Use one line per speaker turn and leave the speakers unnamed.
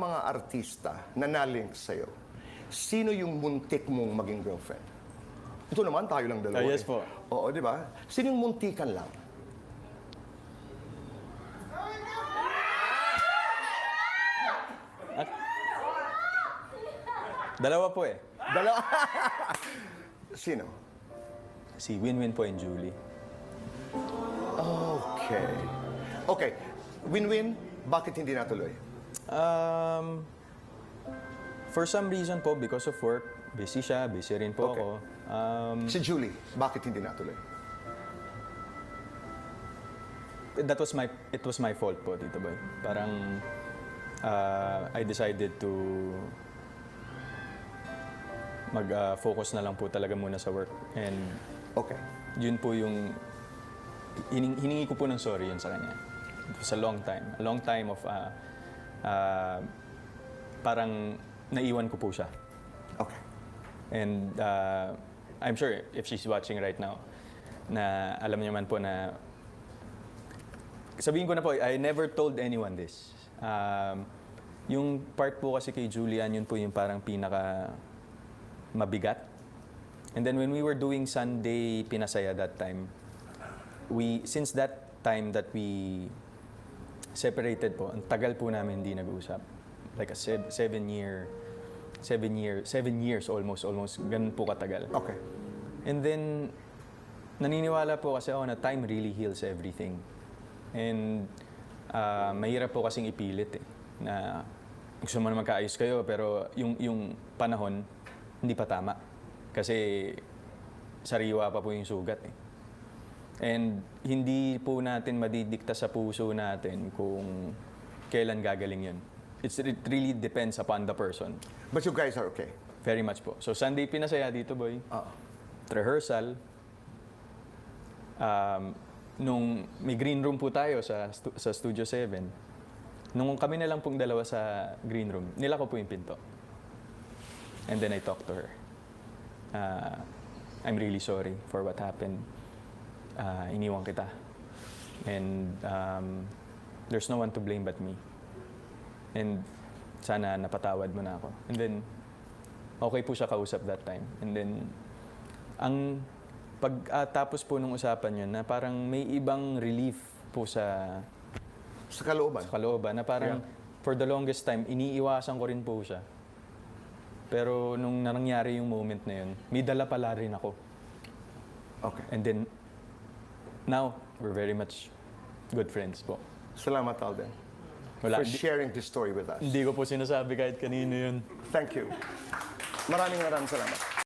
mga artista na nalink sa'yo, sino yung muntik mong maging girlfriend? Ito naman, tayo lang dalawa.
Ah, yes
eh.
po.
Oo, di ba? Sino yung muntikan lang?
Dalawa po eh.
Dalawa. sino?
Si Win-Win po and Julie.
Okay. Okay. Win-win, bakit hindi natuloy?
Um, for some reason po, because of work, busy siya, busy rin po
Okay.
ako. Um,
Si Julie, bakit hindi natuloy?
that was my, it was my fault po, Tito Boy. Parang, uh, I decided to mag-focus na lang po talaga muna sa work. And
Okay.
yun po yung, hining, hiningi ko po ng sorry yun sa kanya. It was a long time. A long time of, uh, uh, parang naiwan ko po siya.
Okay.
And uh, I'm sure if she's watching right now, na alam niyo man po na sabihin ko na po, I never told anyone this. Um, yung part po kasi kay Julian, yun po yung parang pinaka mabigat. And then when we were doing Sunday Pinasaya that time, we since that time that we separated po, ang tagal po namin hindi nag-uusap. Like a sev- seven year, seven year, seven years almost, almost, ganun po katagal.
Okay.
And then, naniniwala po kasi ako na time really heals everything. And ah, mahirap po kasing ipilit eh, na gusto mo na magkaayos kayo, pero yung, yung panahon, hindi pa tama. Kasi sariwa pa po yung sugat eh. And hindi po natin madidikta sa puso natin kung kailan gagaling yun. It's, it really depends upon the person.
But you guys are okay.
Very much po. So Sunday pinasaya dito, boy.
Oo.
Rehearsal. Um, nung may green room po tayo sa, stu- sa Studio 7, nung kami na lang pong dalawa sa green room, nila ko po yung pinto. And then I talked to her. Uh, I'm really sorry for what happened. Uh, iniwan kita. And um, there's no one to blame but me. And sana napatawad mo na ako. And then, okay po siya kausap that time. And then, ang pagtapos po nung usapan yun, na parang may ibang relief po sa,
Sa kalooban.
sa kalooban, na parang for the longest time, iniiwasan ko rin po siya. Pero nung nangyari yung moment na yun, may dala pala rin ako.
Okay.
And then, now, we're very much good friends po.
Salamat, Alden.
Wala,
for
hindi,
sharing this story with us.
hindi ko po sinasabi kahit kanino yun.
Thank you. Maraming maraming salamat.